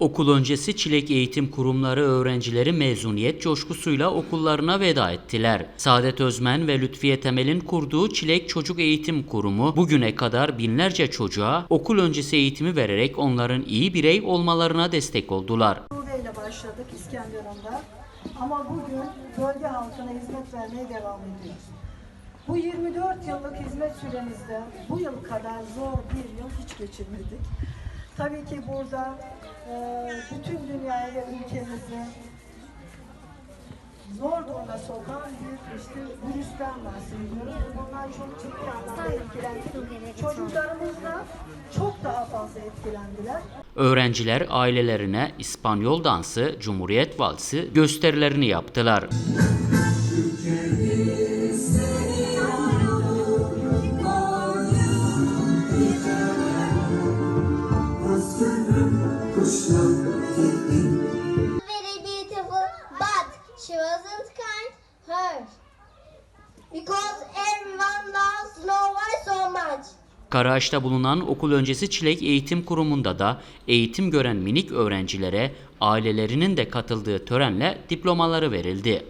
Okul öncesi Çilek Eğitim Kurumları öğrencileri mezuniyet coşkusuyla okullarına veda ettiler. Saadet Özmen ve Lütfiye Temel'in kurduğu Çilek Çocuk Eğitim Kurumu bugüne kadar binlerce çocuğa okul öncesi eğitimi vererek onların iyi birey olmalarına destek oldular. ile başladık İskenderun'da. Ama bugün bölge halkına hizmet vermeye devam ediyoruz. Bu 24 yıllık hizmet süremizde bu yıl kadar zor bir yıl hiç geçirmedik. Tabii ki burada bütün dünyaya ve ülkemizi zor duruma sokan bir işte virüsten bahsediyoruz. Bunlar çok ciddi anlamda etkilendi. Çocuklarımız da çok daha fazla etkilendiler. Öğrenciler ailelerine İspanyol dansı, Cumhuriyet valsi gösterilerini yaptılar. Very beautiful, but she wasn't kind her. Because everyone loves White so much. Karaağaç'ta bulunan okul öncesi Çilek Eğitim Kurumu'nda da eğitim gören minik öğrencilere ailelerinin de katıldığı törenle diplomaları verildi.